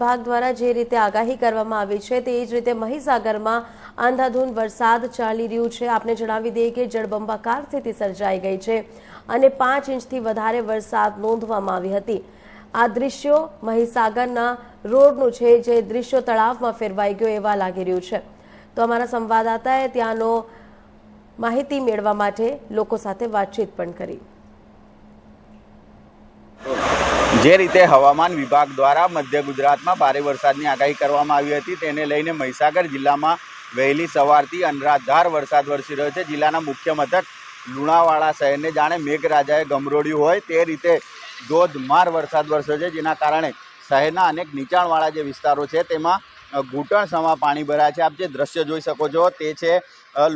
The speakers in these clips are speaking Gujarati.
વિભાગ દ્વારા જે રીતે આગાહી કરવામાં આવી છે તે જ રીતે મહીસાગરમાં અંધાધૂંધ વરસાદ ચાલી રહ્યું છે. આપને જણાવી દઈએ કે જળબંબાકાર સ્થિતિ સર્જાઈ ગઈ છે અને પાંચ ઇંચથી વધારે વરસાદ નોંધવામાં આવી હતી. આ દૃશ્યો મહીસાગરના રોડનું છે જે દૃશ્યો તળાવમાં ફેરવાઈ ગયો એવા લાગી રહ્યું છે. તો અમારા સંવાદદાતાએ ત્યાંનો માહિતી મેળવવા માટે લોકો સાથે વાતચીત પણ કરી. જે રીતે હવામાન વિભાગ દ્વારા મધ્ય ગુજરાતમાં ભારે વરસાદની આગાહી કરવામાં આવી હતી, તેને લઈને મહીસાગર જિલ્લામાં વહેલી સવારથી અનરાધાર વરસાદ વરસી રહ્યો છે. જિલ્લાના મુખ્ય મથક લુણાવાડા શહેરને જાણે મેઘરાજાએ ગમરોડ્યું હોય તે રીતે ધોધમાર વરસાદ વરસ્યો છે, જેના કારણે શહેરના અનેક નીચાણવાળા જે વિસ્તારો છે, તેમાં ઘૂંટણ સમા પાણી ભરાયા છે. આપ જે દ્રશ્ય જોઈ શકો છો, તે છે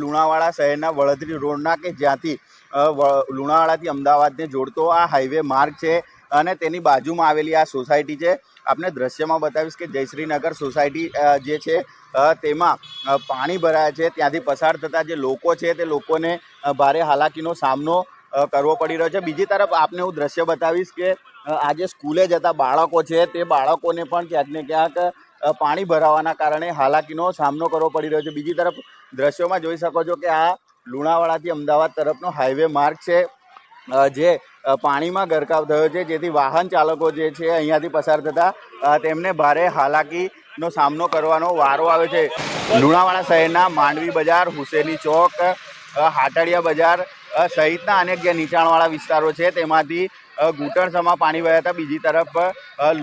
લુણાવાડા શહેરના વડોદરી રોડના કે જ્યાંથી લુણાવાડાથી અમદાવાદને જોડતો આ હાઈવે માર્ગ છે. અને તેની બાજુમાં આવેલી આ સોસાયટી છે. આપને દ્રશ્યમાં બતાવીશ કે જયશ્રીનગર સોસાયટી જે છે તેમાં પાણી ભરાયા છે. ત્યાંથી પસાર થતા જે લોકો છે તે લોકોને ભારે હાલાકીનો સામનો કરવો પડી રહ્યો છે. બીજી તરફ આપને હું દ્રશ્ય બતાવીશ કે આજે સ્કૂલે જતા બાળકો છે તે બાળકોને પણ ક્યાંક ને ક્યાંક પાણી ભરાવાના કારણે હાલાકીનો સામનો કરવો પડી રહ્યો છે. બીજી તરફ દ્રશ્યોમાં જોઈ શકો છો કે આ લુણાવાડાથી અમદાવાદ તરફનો હાઈવે માર્ગ છે જે પાણીમાં ગરકાવ થયો છે. જેથી વાહન ચાલકો જે છે અહીંયાથી પસાર થતા તેમને ભારે હાલાકીનો સામનો કરવાનો વારો આવે છે. લુણાવાડા શહેરના માંડવી બજાર, હુસેની ચોક હાટડિયા બજાર સહિતના અનેક જે નીચાણવાળા વિસ્તારો છે, તેમાંથી ઘૂંટણસમાં પાણી વહ્યા હતા. બીજી તરફ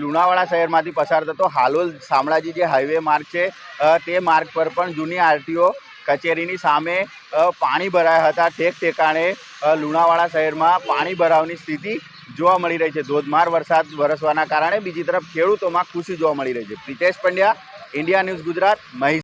લુણાવાડા શહેરમાંથી પસાર થતો હાલોલ શામળાજી જે હાઈવે માર્ગ છે તે માર્ગ પર પણ જૂની આરટીઓ કચેરીની સામે પાણી ભરાયા હતા ઠેક ઠેકાણે. લુણાવાડા શહેરમાં પાણી ભરાવની સ્થિતિ જોવા મળી રહી છે. ધોધમાર વરસાદ વરસવાના કારણે બીજી તરફ ખેડૂતોમાં ખુશી જોવા મળી રહી છે. પ્રિતેશ પંડ્યા, ઇન્ડિયા ન્યૂઝ ગુજરાત મહી